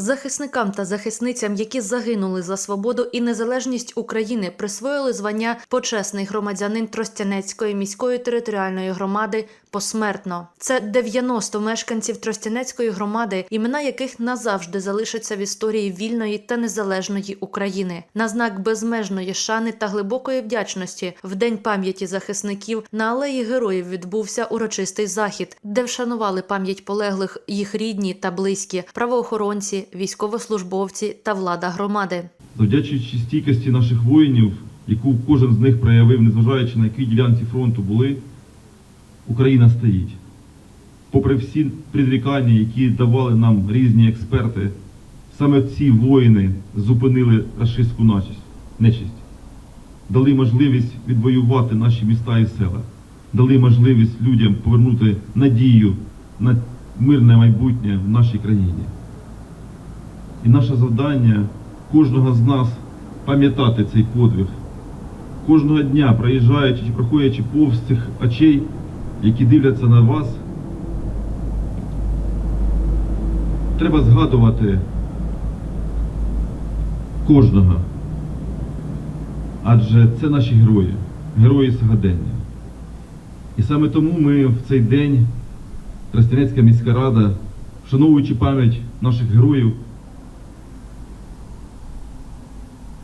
Захисникам та захисницям, які загинули за свободу і незалежність України, присвоїли звання почесний громадянин Тростянецької міської територіальної громади посмертно. Це 90 мешканців Тростянецької громади, імена яких назавжди залишаться в історії вільної та незалежної України. На знак безмежної шани та глибокої вдячності в день пам'яті захисників на алеї героїв відбувся урочистий захід, де вшанували пам'ять полеглих їх рідні та близькі, правоохоронці, військовослужбовці та влада громади. Завдячуючи стійкості наших воїнів, яку кожен з них проявив, незважаючи на якій ділянці фронту були, Україна стоїть. Попри всі прирікання, які давали нам різні експерти, саме ці воїни зупинили рашистську начість- нечисть, дали можливість відвоювати наші міста і села, дали можливість людям повернути надію на мирне майбутнє в нашій країні. І наше завдання кожного з нас пам'ятати цей подвиг. Кожного дня, проїжджаючи чи проходячи повз цих очей, які дивляться на вас, треба згадувати кожного. Адже це наші герої, герої сьогодення. І саме тому ми в цей день, Тростянецька міська рада, вшановуючи пам'ять наших героїв,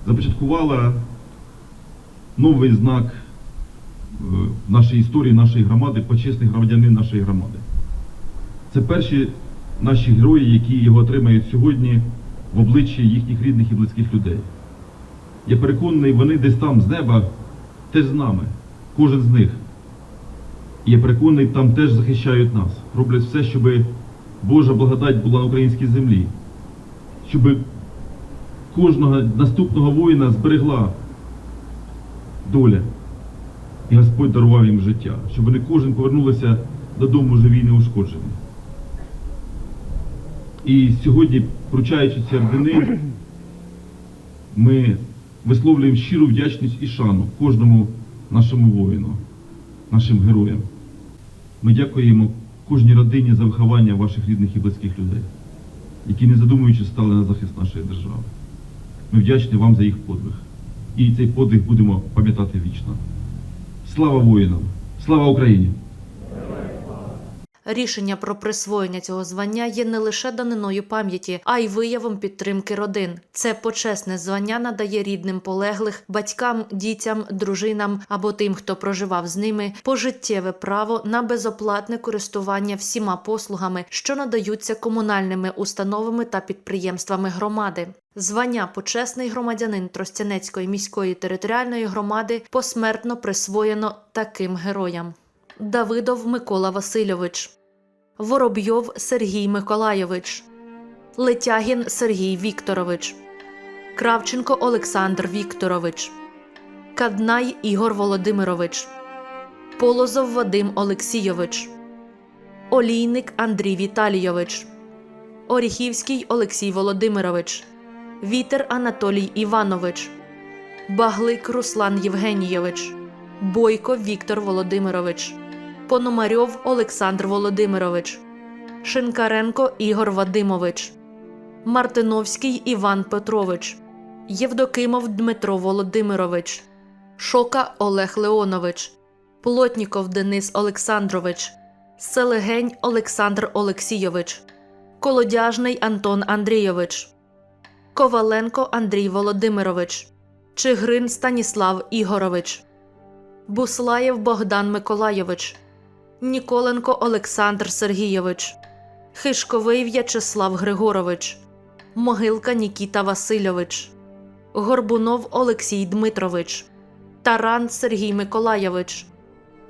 започаткувала новий знак е, в нашій історії нашої громади, почесний громадянин нашої громади. Це перші наші герої, які його отримають сьогодні в обличчі їхніх рідних і близьких людей. Я переконаний, вони десь там з неба теж з нами, кожен з них. І я переконаний, там теж захищають нас, роблять все, щоб Божа благодать була на українській землі, щоб кожного наступного воїна зберегла доля. І Господь дарував їм життя, щоб вони кожен повернулися додому живі і неушкоджені. І сьогодні, вручаючи ці ордени, ми висловлюємо щиру вдячність і шану кожному нашому воїну, нашим героям. Ми дякуємо кожній родині за виховання ваших рідних і близьких людей, які, не задумуючи, стали на захист нашої держави. Ми вдячні вам за їх подвиг. І цей подвиг будемо пам'ятати вічно. Слава воїнам! Слава Україні! Рішення про присвоєння цього звання є не лише даниною пам'яті, а й виявом підтримки родин. Це почесне звання надає рідним полеглих, батькам, дітям, дружинам або тим, хто проживав з ними, пожиттєве право на безоплатне користування всіма послугами, що надаються комунальними установами та підприємствами громади. Звання почесний громадянин Тростянецької міської територіальної громади посмертно присвоєно таким героям. Давидов Микола Васильович, Воробйов Сергій Миколайович, Летягін Сергій Вікторович, Кравченко Олександр Вікторович, Каднай Ігор Володимирович, Полозов Вадим Олексійович, Олійник Андрій Віталійович, Оріхівський Олексій Володимирович, Вітер Анатолій Іванович, Баглик Руслан Євгенійович, Бойко Віктор Володимирович, Пономарьов Олександр Володимирович, Шинкаренко Ігор Вадимович, Мартиновський Іван Петрович, Євдокимов Дмитро Володимирович, Шока Олег Леонович, Плотніков Денис Олександрович, Селегень Олександр Олексійович, Колодяжний Антон Андрійович, Коваленко Андрій Володимирович, Чигрин Станіслав Ігорович. Буслаєв Богдан Миколайович, Ніколенко Олександр Сергійович, Хишковий В'ячеслав Григорович, Могилка Нікіта Васильович, Горбунов Олексій Дмитрович, Таран Сергій Миколайович,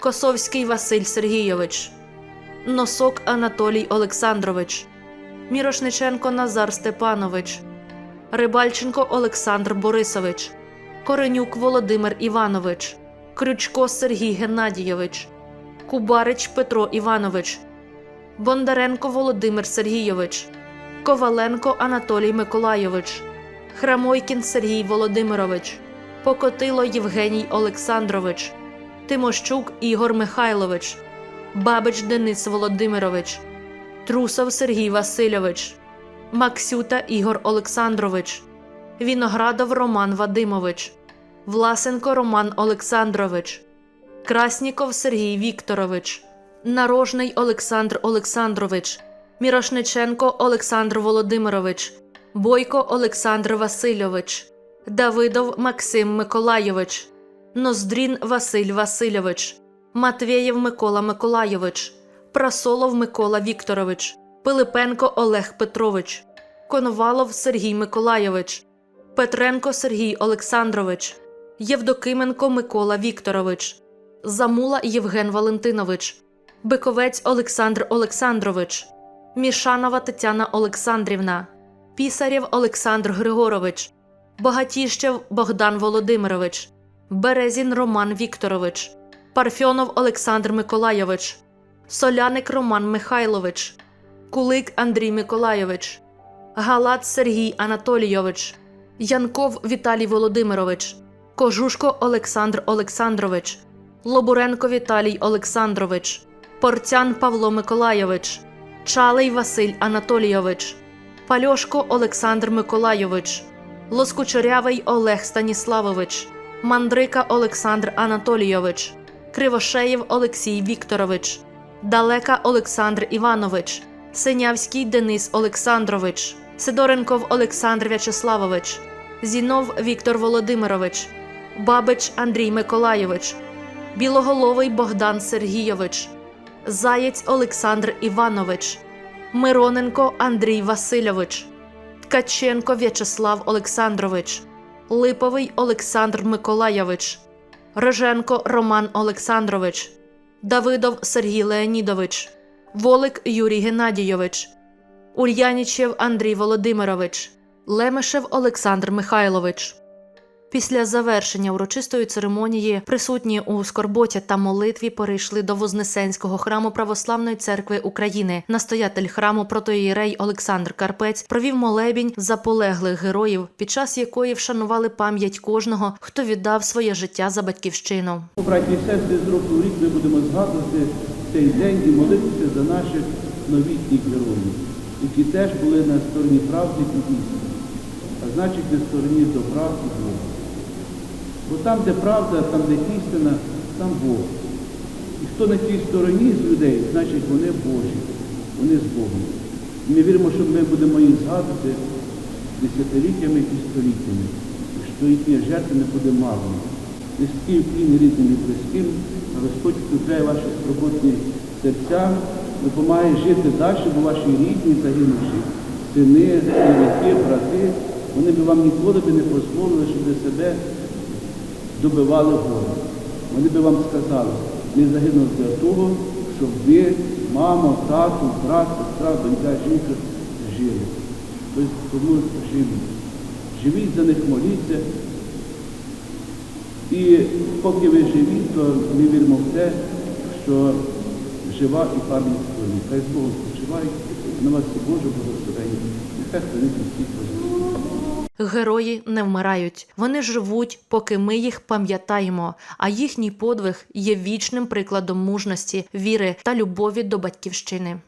Косовський Василь Сергійович, Носок Анатолій Олександрович, Мірошниченко Назар Степанович, Рибальченко Олександр Борисович, Коренюк Володимир Іванович. Крючко Сергій Геннадійович, Кубарич Петро Іванович, Бондаренко Володимир Сергійович, Коваленко Анатолій Миколайович, Храмойкін Сергій Володимирович, Покотило Євгеній Олександрович, Тимощук Ігор Михайлович, Бабич Денис Володимирович, Трусов Сергій Васильович, Максюта Ігор Олександрович, Віноградов Роман Вадимович, Власенко Роман Олександрович, Красніков Сергій Вікторович, Нарожний Олександр Олександрович, Мірошниченко Олександр Володимирович, Бойко Олександр Васильович, Давидов Максим Миколайович, Ноздрін Василь Васильович, Матвєєв Микола Миколайович, Прасолов Микола Вікторович, Пилипенко Олег Петрович, Коновалов Сергій Миколайович, Петренко Сергій Олександрович, Євдокименко Микола Вікторович, Замула Євген Валентинович, Биковець Олександр Олександрович, Мішанова Тетяна Олександрівна, Пісарєв Олександр Григорович, Богатіщев Богдан Володимирович, Березін Роман Вікторович, Парфьонов Олександр Миколайович, Соляник Роман Михайлович, Кулик Андрій Миколайович, Галат Сергій Анатолійович, Янков Віталій Володимирович, Кожушко Олександр Олександрович, Лобуренко Віталій Олександрович, Порцян Павло Миколайович, Чалий Василь Анатолійович, Пальошко Олександр Миколайович, Лоскучорявий Олег Станіславович, Мандрика Олександр Анатолійович, Кривошеєв Олексій Вікторович, Далека Олександр Іванович, Синявський Денис Олександрович, Сидоренков Олександр В'ячеславович, Зінов Віктор Володимирович, Бабич Андрій Миколайович, Білоголовий Богдан Сергійович, Заєць Олександр Іванович, Мироненко Андрій Васильович, Ткаченко В'ячеслав Олександрович, Липовий Олександр Миколайович, Роженко Роман Олександрович, Давидов Сергій Леонідович, Волик Юрій Геннадійович, Ульянічев Андрій Володимирович, Лемешев Олександр Михайлович. Після завершення урочистої церемонії присутні у скорботі та молитві перейшли до Вознесенського храму Православної церкви України. Настоятель храму протоїрей Олександр Карпець провів молебінь за полеглих героїв, під час якої вшанували пам'ять кожного, хто віддав своє життя за батьківщину. Браті і сестри, з року рік ми будемо згадувати цей день і молитися за наших новітніх героїв, які теж були на стороні правди і істини, а значить на стороні добра і Бога. Бо там, де правда, там, де істина, там Бог. І хто на тій стороні з людей, значить вони Божі, вони з Богом. І ми віримо, що ми будемо їх згадувати десятиліттями і століттями, що їхня жертва не буде марною. Низький вклін рідним і близьким, Господь вкупляє ваші скорботні серця, допомагає жити далі, бо ваші рідні загинувші, сини, чоловіки, брати, вони би вам ніколи би не дозволили, щоб ви себе добивали горем. Вони би вам сказали, ми загинули для того, щоб ви, мама, тато, брат, сестра, донька, жінка жили. Тобто тому живіть. Живіть за них, моліться. І поки ви живі, то ми віримо в те, що жива і пам'ять сторони. Хай Богом спочивають, на вас і Боже благословення. Нехай хранить всіх вас. Герої не вмирають, вони живуть, поки ми їх пам'ятаємо. А їхній подвиг є вічним прикладом мужності, віри та любові до батьківщини.